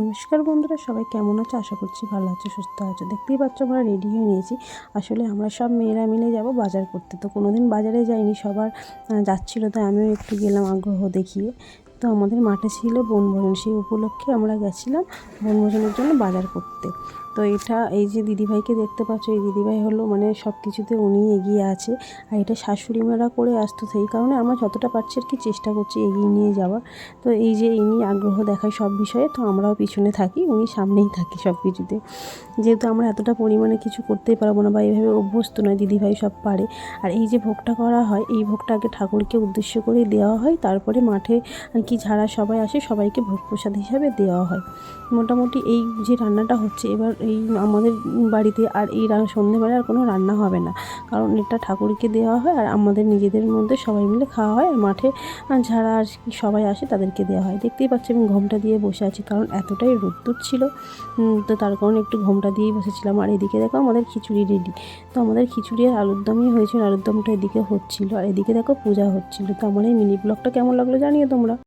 নমস্কার বন্ধুরা, সবাই কেমন আছো? আশা করছি ভালো আছো, সুস্থ আছো। দেখতেই পাচ্ছ আমরা রেডি হয়ে নিয়েছি। আসলে আমরা সব মেয়েরা মিলে যাব বাজার করতে। তো কোনোদিন বাজারে যাইনি, সবার যাচ্ছিল, তাই আমিও একটু গেলাম আগ্রহ দেখিয়ে। তো আমাদের মাঠে ছিল বনভোজন, সেই উপলক্ষে আমরা গেছিলাম বনভোজনের জন্য বাজার করতে। তো এটা এই যে দিদিভাইকে দেখতে পাচ্ছ, এই দিদিভাই হলো মানে সব কিছুতে উনি এগিয়ে আছে আর এটা শাশুড়ি মারা করে আসতো, সেই কারণে আমরা যতটা পারছি আর কি চেষ্টা করছি এগিয়ে নিয়ে যাওয়ার। তো এই যে ইনি আগ্রহ দেখায় সব বিষয়ে, তো আমরাও পিছনে থাকি, উনি সামনেই থাকি সব কিছুতে যেহেতু আমরা এতটা পরিমাণে কিছু করতেই পারব না বা এইভাবে অভ্যস্ত নয়, দিদিভাই সব পারে। আর এই যে ভোগটা করা হয়, এই ভোগটা আগে ঠাকুরকে উদ্দেশ্য করে দেওয়া হয়, তারপরে মাঠে কি যারা সবাই আসে সবাইকে ভোগ প্রসাদ হিসাবে দেওয়া হয়। মোটামুটি এই যে রান্নাটা হচ্ছে, এবার এই আমাদের বাড়িতে আর এই সন্ধেবেলা আর কোনো রান্না হবে না। কারণ এটা ঠাকুরকে দেওয়া হয় আর আমাদের নিজেদের মধ্যে সবাই মিলে খাওয়া হয় আর মাঠে যারা আর কি সবাই আসে তাদেরকে দেওয়া হয়। দেখতেই পাচ্ছি আমি ঘোমটা দিয়ে বসে আছি কারণ এতটাই রোদ্দুর ছিল। তো তার কারণে একটু ঘোমটা দিয়েই বসেছিলাম। আর এদিকে দেখো আমাদের খিচুড়ি রেডি তো আমাদের খিচুড়ি আর আলুর দমই হয়েছিল, আলুর দমটা এদিকে হচ্ছিল। আর এদিকে দেখো পূজা হচ্ছিল। তো আমার এই মিনি ব্লগটা কেমন লাগল জানিও তোমরা।